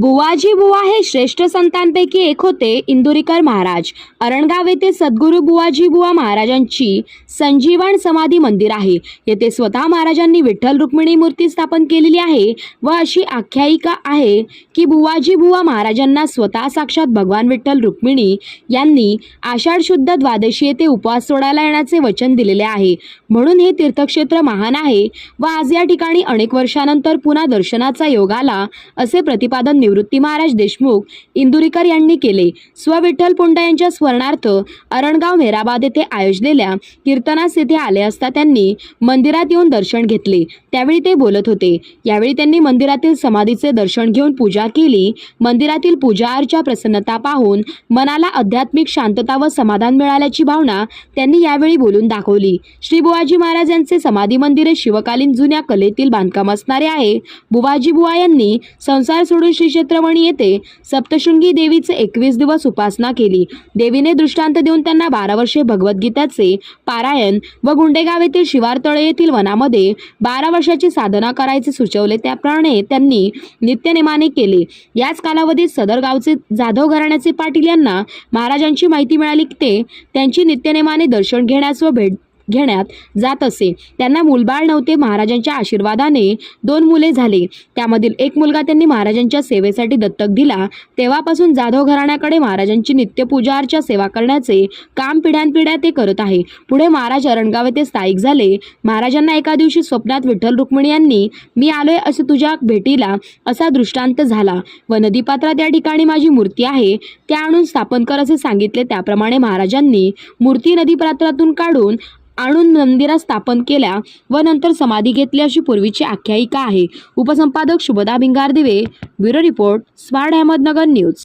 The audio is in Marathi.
बुवाजी बुवा हे श्रेष्ठ संतांपैकी एक होते इंदुरीकर महाराज. अरणगाव येथे सद्गुरू बुवाजी बुवा महाराजांची संजीवन समाधी मंदिर आहे. येथे स्वतः महाराजांनी विठ्ठल रुक्मिणी मूर्ती स्थापन केलेली आहे व अशी आख्यायिका आहे की बुवाजी बुवा महाराजांना स्वतः साक्षात भगवान विठ्ठल रुक्मिणी यांनी आषाढ शुद्ध द्वादशी येथे उपवास सोडायला येण्याचे वचन दिलेले आहे. म्हणून हे तीर्थक्षेत्र महान आहे व आज या ठिकाणी अनेक वर्षानंतर पुन्हा दर्शनाचा योग आला असे प्रतिपादन निवृत्ती महाराज देशमुख इंदुरीकर यांनी केले. स्वविठ्ठल पुंडा यांच्या स्मरणार्थ अरणगाव मेराबाद येथे आयोजलेल्या कीर्तनास येथे आले असता त्यांनी मंदिरात येऊन दर्शन घेतले. त्यावेळी ते बोलत होते. यावेळी त्यांनी मंदिरातील समाधीचे दर्शन घेऊन पूजा केली. मंदिरातील पूजा प्रसन्नता पाहून मनाला आध्यात्मिक शांतता व समाधान मिळाल्याची भावना त्यांनी यावेळी बोलून दाखवली. श्री बुवाजी महाराज यांचे समाधी मंदिर शिवकालीन जुन्या कलेतील बांधकाम असणारे आहे. बुवाजी बुवा यांनी संसार सोडून श्री क्षेत्रवणी येथे सप्तशृंगी देवीचे एकवीस दिवस उपासना केली. देवीने दृष्टांत देऊन त्यांना बारा वर्षे भगवद्गीताचे पारायण व गुंडेगाव येथील शिवारतळे येथील वनामध्ये बारा वर्षाची साधना करायचे सुचवले. त्याप्रमाणे त्यांनी नित्यनेमाने केले. याच कालावधीत सदर गावचे जाधव घराण्याचे पाटील यांना महाराजांची माहिती मिळाली ते त्यांची नित्यनेमाने दर्शन घेण्यास व भेट घेण्यात जात असे. त्यांना मूलबाळ नव्हते महाराजांच्या आशीर्वादाने दोन मुले झाले. त्यामधील एक मुलगा त्यांनी महाराजांच्या सेवेसाठी दत्तक दिला. तेव्हापासून जाधव घराण्याकडे महाराजांची नित्य अर्चा सेवा करण्याचे काम पिढ्यानपिढ्या ते करत आहे. पुढे महाराज अरणगाव येथे स्थायिक झाले. महाराजांना एका दिवशी स्वप्नात विठ्ठल रुक्मिणी यांनी मी आलोय असे तुझ्या भेटीला असा दृष्टांत झाला. व नदीपात्रात या ठिकाणी माझी मूर्ती आहे. त्या आणून स्थापन कर असे सांगितले. त्याप्रमाणे महाराजांनी मूर्ती नदीपात्रातून काढून आणून मंदिरात स्थापन केल्या व नंतर समाधी घेतली अशी पूर्वीची आख्यायिका आहे. उपसंपादक Shubhada Bhingardive bureau report smart Ahmednagar news.